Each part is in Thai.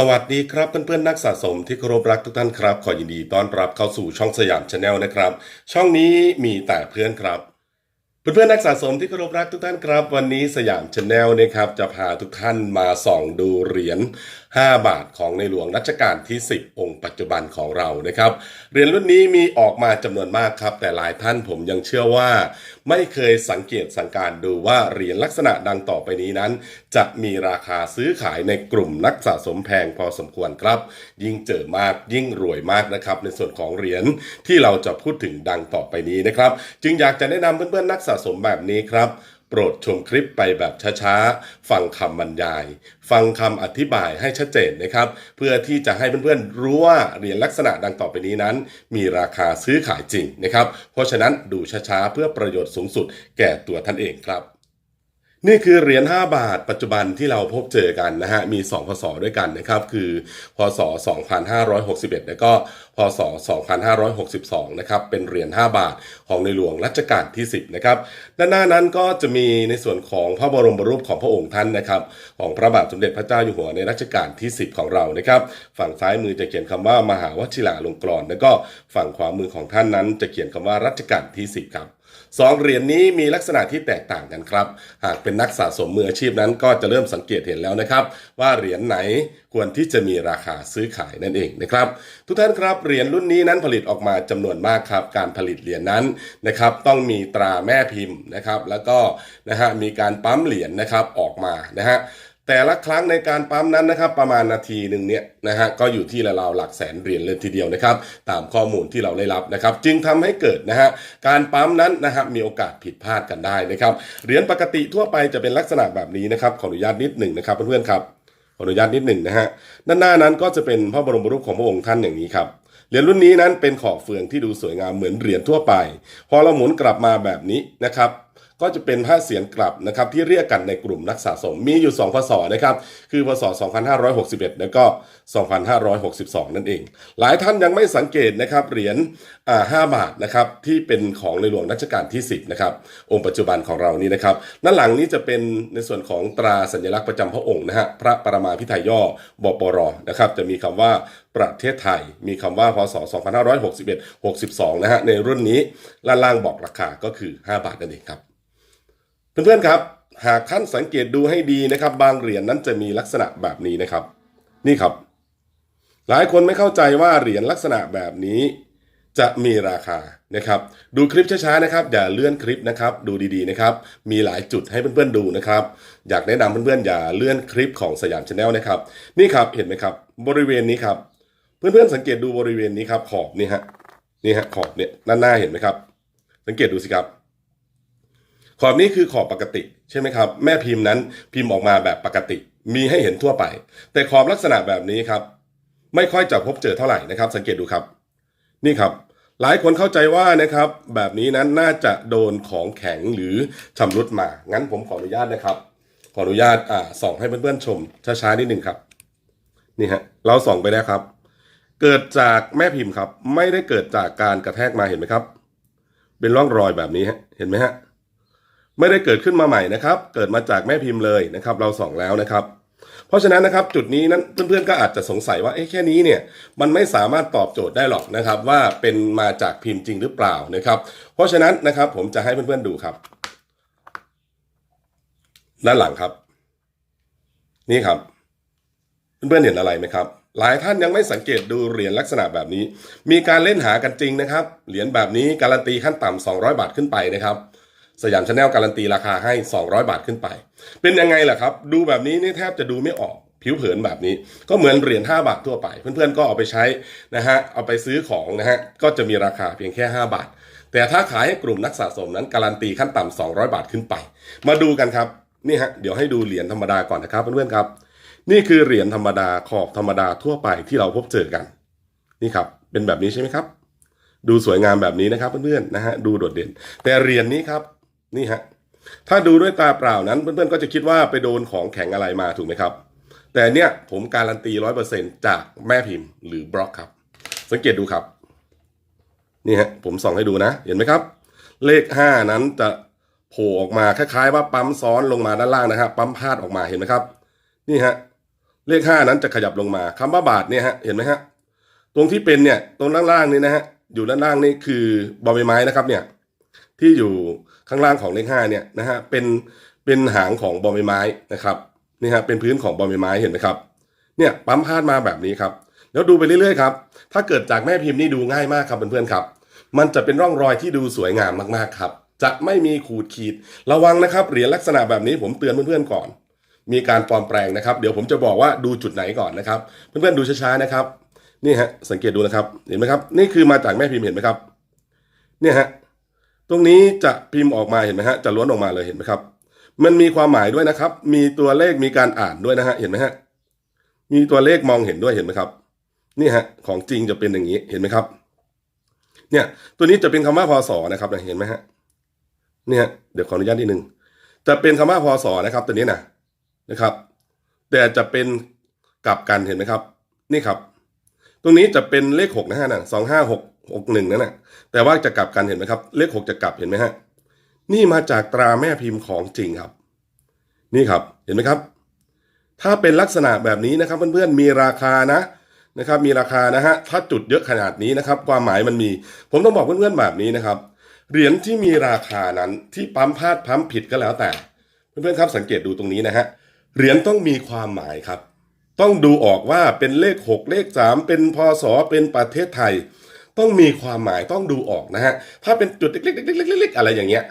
สวัสดีครับเพื่อนๆนักสะสมที่เคารพรักทุกท่านครับ ขอยินดีต้อนรับเข้าสู่ช่องสยามชาแนลนะครับ ช่องนี้มีแต่เพื่อนครับ เพื่อนๆนักสะสมที่เคารพรักทุกท่านครับ วันนี้สยามชาแนลนะครับจะพาทุกท่านมาส่องดูเหรียญ 5 บาทของในหลวงรัชกาลที่ 10 องค์ปัจจุบันของเรานะครับเหรียญรุ่นนี้มีออกมาจำนวนมากครับ แต่หลายท่านผมยังเชื่อว่า ไม่เคยสังเกตสังการดูว่าเหรียญลักษณะดังต่อไปนี้นั้น จะมีราคาซื้อขายในกลุ่มนักสะสมแพงพอสมควรครับ ยิ่งเจอมากยิ่งรวยมากนะครับในส่วนของเหรียญที่เราจะพูดถึงดังต่อไปนี้นะครับ จึงอยากจะแนะนำเพื่อนๆนักสะสมแบบนี้ครับ โปรดชมคลิปไปแบบช้าๆ ฟังคำบรรยาย ฟังคำอธิบายให้ชัดเจนนะครับ เพื่อที่จะให้เพื่อนๆรู้ว่าเหรียญลักษณะดังต่อไปนี้นั้น มีราคาซื้อขายจริงนะครับ เพราะฉะนั้นดูช้าๆ เพื่อประโยชน์สูงสุดแก่ตัวท่านเองครับ นี่คือเหรียญ5บาทปัจจุบันที่เราพบเจอกันนะฮะ มี 2 พศด้วยกันนะครับ คือพศ 2561 แล้วก็พศ 2562 นะครับ เป็นเหรียญ5บาทของในหลวงรัชกาลที่ 10 นะครับ ด้านหน้านั้นก็จะมีในส่วนของพระบรมรูปของพระองค์ท่านนะครับ ของพระบาทสมเด็จพระเจ้าอยู่หัวในรัชกาลที่ 10 ของเรานะครับ ฝั่งซ้ายมือจะเขียนคำว่ามหาวชิราลงกรณ์แล้วก็ฝั่งขวามือของท่านนั้นจะเขียนคำว่ารัชกาลที่ 10 ครับ สองเหรียญนี้มีลักษณะที่แตกต่างกันครับ หากเป็นนักสะสมมืออาชีพนั้น ก็จะเริ่มสังเกตเห็นแล้วนะครับ ว่าเหรียญไหนควรที่จะมีราคาซื้อขายนั่นเองนะครับ ทุกท่านครับเหรียญรุ่นนี้นั้นผลิตออกมาจำนวนมากครับ การผลิตเหรียญนั้นนะครับ ต้องมีตราแม่พิมพ์นะครับ แล้วก็นะฮะมีการปั๊มเหรียญนะครับออกมานะฮะ แต่ละครั้งในการปั๊มนั้นนะครับ ประมาณนาทีหนึ่งเนี่ยนะฮะก็อยู่ที่ราวๆหลักแสนเหรียญเลยทีเดียวนะครับ ตามข้อมูลที่เราได้รับนะครับ จึงทำให้เกิดนะฮะการปั๊มนั้นนะครับมีโอกาสผิดพลาดกันได้นะครับเหรียญปกติทั่วไปจะเป็นลักษณะแบบนี้นะครับขออนุญาตนิดหนึ่งนะครับเพื่อนๆครับขออนุญาตนิดหนึ่งนะฮะด้านหน้านั้นก็จะเป็นพระบรมรูปของพระองค์ท่านอย่างนี้ครับเหรียญรุ่นนี้นั้นเป็นขอบเฟืองที่ดูสวยงามเหมือนเหรียญทั่วไป พอเราหมุนกลับมาแบบนี้นะครับ ก็จะเป็นผ้าเสียนกลับนะครับที่เรียกกันในกลุ่มนักสะสมมีอยู่ 2 พศนะครับคือพศ 2561 แล้วก็ 2562 นั่นเอง หลายท่านยังไม่สังเกตนะครับเหรียญอ่า5บาทนะครับที่เป็นของในหลวงรัชกาลที่ 10นะครับองค์ปัจจุบันของเรานี้นะครับด้านหลังนี้จะเป็นในส่วนของตราสัญลักษณ์ประจำพระองค์นะฮะพระปรมาภิไธยย่อบปรนะครับจะมีคำว่าประเทศไทยมีคำว่าพศ 2561 62 นะฮะ ในรุ่นนี้ล่างล่างบอกราคาก็คือ 5 บาทนั่นเองครับ เพื่อนๆครับ หากท่านสังเกตดูให้ดีนะครับ บางเหรียญนั้นจะมีลักษณะแบบนี้นะครับ นี่ครับ หลายคนไม่เข้าใจว่าเหรียญลักษณะแบบนี้ จะมีราคานะครับ ดูคลิปช้าๆนะครับ อย่าเลื่อนคลิปนะครับ ดูดีๆนะครับ มีหลายจุดให้เพื่อนๆดูนะครับ อยากแนะนำเพื่อนๆอย่าเลื่อนคลิปของสยามชาแนลนะครับ นี่ครับเห็นไหมครับ บริเวณนี้ครับเพื่อนๆสังเกตดูบริเวณนี้ครับขอบนี่ฮะนี่ฮะขอบเนี่ยด้านหน้าเห็นไหมครับ สังเกตดูสิครับ ขอบนี้คือขอบปกติใช่ไหมครับ แม่พิมพ์นั้นพิมพ์ออกมาแบบปกติ มีให้เห็นทั่วไป แต่ขอบลักษณะแบบนี้ครับ ไม่ค่อยจะพบเจอเท่าไหร่นะครับ สังเกตดูครับ นี่ครับ หลายคนเข้าใจว่านะครับ แบบนี้นั้นน่าจะโดนของแข็งหรือชำรุดมา งั้นผมขออนุญาตนะครับ ขออนุญาตอ่าส่องให้เพื่อนๆชมช้าๆนิดหนึ่งครับนี่ฮะเราส่องไปแล้วครับ เกิดจากแม่พิมพ์ครับ ไม่ได้เกิดจากการกระแทกมาเห็นไหมครับ เป็นร่องรอยแบบนี้ฮะเห็นไหมฮะ ไม่ได้เกิดขึ้นมาใหม่นะครับ เกิดมาจากแม่พิมพ์เลยนะครับ เราส่องแล้วนะครับ เพราะฉะนั้นนะครับจุดนี้นั้นเพื่อนๆก็อาจจะสงสัยว่าเอ๊ะแค่นี้เนี่ยมันไม่สามารถตอบโจทย์ได้หรอกนะครับ ว่าเป็นมาจากพิมพ์จริงหรือเปล่านะครับ เพราะฉะนั้นนะครับผมจะให้เพื่อนๆดูครับ ด้านหลังครับ นี่ครับ เพื่อนๆเห็นอะไรไหมครับหลายท่านยังไม่สังเกตดูเหรียญลักษณะแบบนี้ มีการเล่นหากันจริงนะครับ เหรียญแบบนี้การันตีขั้นต่ำ200 บาทขึ้นไปนะครับ สยามชาแนลการันตีราคาให้ 200 บาทขึ้นไป เป็นยังไงล่ะครับ ดูแบบนี้นี่แทบจะดูไม่ออกผิวเผินแบบนี้ ก็เหมือนเหรียญ5บาททั่วไป เพื่อนๆก็เอาไปใช้นะฮะเอาไปซื้อของนะฮะก็จะมีราคาเพียงแค่ 5 บาท แต่ถ้าขายให้กลุ่มนักสะสมนั้นการันตีขั้นต่ำ200 บาทขึ้นไป มาดูกันครับนี่ฮะเดี๋ยวให้ดูเหรียญธรรมดาก่อนนะครับเพื่อนๆครับ นี่คือเหรียญธรรมดาขอบธรรมดาทั่วไปที่เราพบเจอกัน นี่ครับ เป็นแบบนี้ใช่ไหมครับ ดูสวยงามแบบนี้นะครับเพื่อนๆนะฮะดูโดดเด่น แต่เหรียญนี้ครับ นี่ฮะถ้าดูด้วยตาเปล่านั้นเพื่อนๆก็จะคิดว่าไปโดนของแข็งอะไรมาถูกไหมครับ แต่เนี่ยผมการันตีร้อยเปอร์เซ็นจากแม่พิมพ์หรือบล็อกครับ สังเกตดูครับ นี่ฮะผมส่องให้ดูนะ เห็นไหมครับ เลขห้านั้นจะโผล่ออกมาคล้ายๆ ว่าปั๊มซ้อนลงมาด้านล่างนะครับปั๊มพาดออกมาเห็นไหมครับ นี่ฮะเลขห้านั้นจะขยับลงมาคำว่าบาทเนี่ยฮะเห็นไหมฮะตรงที่เป็นเนี่ยตรงล่างๆนี่นะฮะอยู่ด้านล่างนี่คือบอใบไม้นะครับเนี่ย ที่อยู่ข้างล่างของเลขห้าเนี่ยนะฮะเป็นเป็นหางของบอใบไม้นะครับนี่ฮะเป็นพื้นของบอใบไม้เห็นไหมครับเนี่ยปั๊มพาดมาแบบนี้ครับแล้วดูไปเรื่อยๆครับถ้าเกิดจากแม่พิมพ์นี่ดูง่ายมากครับเพื่อนๆครับ มันจะเป็นร่องรอยที่ดูสวยงามมากๆครับ จะไม่มีขูดขีดระวังนะครับเหรียญลักษณะแบบนี้ผมเตือนเพื่อนๆก่อน มีการปลอมแปลงนะครับ เดี๋ยวผมจะบอกว่าดูจุดไหนก่อนนะครับ เพื่อนๆดูช้าๆนะครับนี่ฮะสังเกตดูนะครับเห็นไหมครับ นี่คือมาจากแม่พิมพ์เห็นไหมครับ เนี่ยฮะ ตรงนี้จะพิมพ์ออกมาเห็นไหมฮะจะล้วนออกมาเลยเห็นไหมครับ มันมีความหมายด้วยนะครับ มีตัวเลขมีการอ่านด้วยนะฮะเห็นไหมฮะมีตัวเลขมองเห็นด้วยเห็นไหมครับ นี่ฮะของจริงจะเป็นอย่างนี้เห็นไหมครับ เนี่ยตัวนี้จะเป็นคำว่าพศนะครับเห็นไหมฮะเนี่ยเดี๋ยวขออนุญาตนิดนึงจะเป็นคำว่าพศนะครับ ตัวนี้นะนะครับ แต่จะเป็นกลับกันเห็นไหมครับ นี่ครับ ตรงนี้จะเป็นเลขหกนะฮะนะสองห้าหก หกหนึ่งนั่นน่ะแต่ว่าจะกลับกันเห็นไหมครับ เลขหกจะกลับเห็นไหมฮะ นี่มาจากตราแม่พิมพ์ของจริงครับ นี่ครับเห็นไหมครับ ถ้าเป็นลักษณะแบบนี้นะครับ เพื่อนๆมีราคานะนะครับ มีราคานะฮะถ้าจุดเยอะขนาดนี้นะครับ ความหมายมันมี ผมต้องบอกเพื่อนๆแบบนี้นะครับเหรียญที่มีราคานั้นที่ปั๊มพลาดปั๊มผิดก็แล้วแต่ เพื่อนๆครับสังเกตดูตรงนี้นะฮะเหรียญต้องมีความหมายครับ ต้องดูออกว่าเป็นเลข 6 เลข 3 เป็นพศเป็นประเทศไทย ต้องมีความหมายต้องดูออกนะฮะถ้าเป็นจุดเล็กๆๆๆๆอะไรอย่างเงี้ย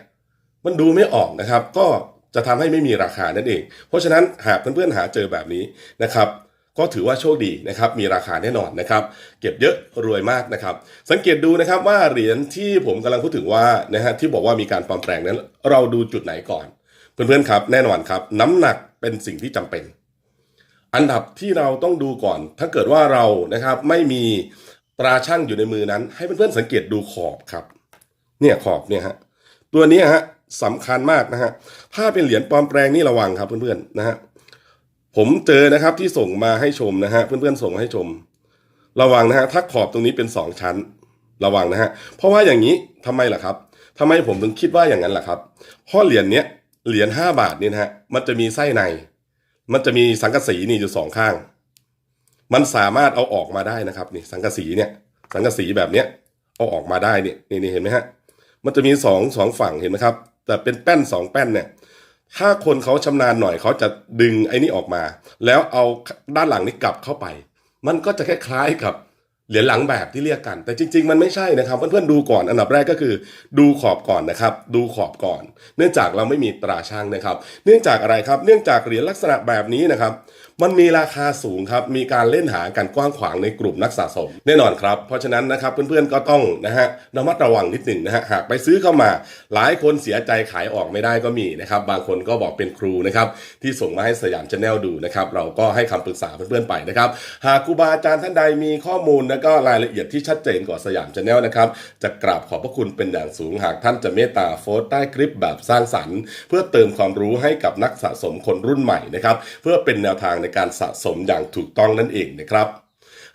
มันดูไม่ออกนะครับ ก็จะทำให้ไม่มีราคานั่นเอง เพราะฉะนั้นหากเพื่อนๆหาเจอแบบนี้นะครับก็ถือว่าโชคดีนะครับ มีราคาแน่นอนนะครับ เก็บเยอะรวยมากนะครับ สังเกตดูนะครับว่าเหรียญที่ผมกำลังพูดถึงว่านะฮะที่บอกว่ามีการปลอมแปลงนั้น เราดูจุดไหนก่อน เพื่อนๆครับ แน่นอนครับ น้ำหนักเป็นสิ่งที่จำเป็น อันดับที่เราต้องดูก่อน ถ้าเกิดว่าเรานะครับไม่มี ตราช่างอยู่ในมือนั้น ให้เพื่อนๆสังเกตดูขอบครับ เนี่ยขอบเนี่ยฮะตัวนี้ฮะสำคัญมากนะฮะถ้าเป็นเหรียญปลอมแปลงนี่ระวังครับเพื่อนๆนะฮะผมเจอนะครับที่ส่งมาให้ชมนะฮะเพื่อนๆส่งมาให้ชม ระวังนะฮะถ้าขอบตรงนี้เป็นสองชั้น ระวังนะฮะเพราะว่าอย่างนี้ทำไมล่ะครับทำไมผมถึงคิดว่าอย่างนั้นล่ะครับเพราะเหรียญเนี้ยเหรียญห้าบาทเนี่ยนะฮะมันจะมีไส้ใน มันจะมีสังกะสีนี่อยู่สองข้าง มันสามารถเอาออกมาได้นะครับนี่สังกะสีเนี่ย สังกะสีแบบเนี้ยเอาออกมาได้เนี่ยนี่นี่เห็นไหมฮะมันจะมีสองสองฝั่งเห็นไหมครับ แต่เป็นแป้นสองแป้นเนี่ยถ้าคนเขาชำนาญหน่อยเขาจะดึงไอ้นี่ออกมา แล้วเอาด้านหลังนี้กลับเข้าไป มันก็จะคล้ายๆกับเหรียญหลังแบบที่เรียกกัน แต่จริง ๆ มันไม่ใช่นะครับเพื่อนๆดูก่อนอันดับแรกก็คือ ดูขอบก่อนนะครับ ดูขอบก่อน เนื่องจากเราไม่มีตราช่างนะครับ เนื่องจากอะไรครับ เนื่องจากเหรียญลักษณะแบบนี้นะครับ มันมีราคาสูงครับ มีการเล่นหากันกว้างขวางในกลุ่มนักสะสม แน่นอนครับ เพราะฉะนั้นนะครับเพื่อนๆก็ต้องนะฮะระมัดระวังนิดหนึ่งนะฮะหากไปซื้อเข้ามา หลายคนเสียใจขายออกไม่ได้ก็มีนะครับ บางคนก็บอกเป็นครูนะครับที่ส่งมาให้สยามชาแนลดูนะครับเราก็ให้คำปรึกษาเพื่อนๆไปนะครับ หากครูบาอาจารย์ท่านใดมีข้อมูลและก็รายละเอียดที่ชัดเจนกว่าสยามชาแนลนะครับจะกราบขอบพระคุณเป็นอย่างสูงหากท่านจะเมตตาโพสต์ใต้คลิปแบบสร้างสรรค์ เพื่อเติมความรู้ให้กับนักสะสมคนรุ่นใหม่นะครับเพื่อเป็นแนวทางในการสะสมอย่างถูกต้องนั่นเองนะครับ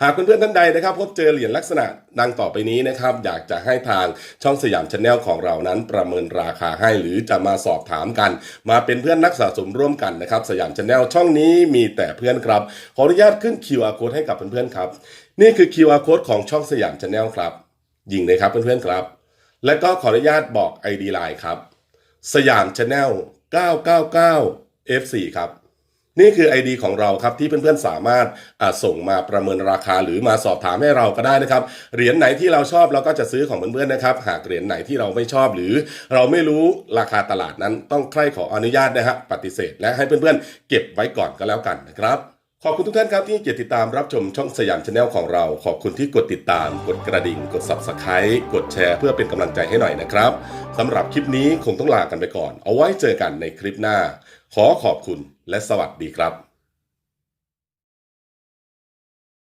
หากเพื่อนๆท่านใดนะครับ พบเจอเหรียญลักษณะดังต่อไปนี้นะครับ อยากจะให้ทางช่องสยามชาแนลของเรานั้นประเมินราคาให้หรือจะมาสอบถามกัน มาเป็นเพื่อนนักสะสมร่วมกันนะครับ สยามชาแนลช่องนี้มีแต่เพื่อนครับ ขออนุญาตขึ้น QR code ให้กับเพื่อนๆครับ นี่คือ QR code ของช่องสยามชาแนลครับยิงเลยครับเพื่อนๆครับ และก็ขออนุญาตบอก ID Line ครับ สยามชาแนล999 F4 ครับ นี่คือ ID ของเราครับที่เพื่อนๆสามารถส่งมาประเมินราคาหรือมาสอบถามให้เราก็ได้นะครับเหรียญไหนที่เราชอบเราก็จะซื้อของเพื่อนๆนะครับ หากเหรียญไหนที่เราไม่ชอบหรือ เราไม่รู้ราคาตลาดนั้นต้องใคร่ขออนุญาตนะฮะปฏิเสธ และให้เพื่อนๆเก็บไว้ก่อนก็แล้วกันนะครับ ขอบคุณทุกท่านครับที่เกียรติดตามรับชมช่องสยามชาแนลของเรา ขอบคุณที่กดติดตาม กดกระดิ่ง กด subscribe กดแชร์เพื่อเป็นกำลังใจให้หน่อยนะครับสำหรับคลิปนี้คงต้องลากันไปก่อน เอาไว้เจอกันในคลิปหน้า ขอขอบคุณและสวัสดีครับ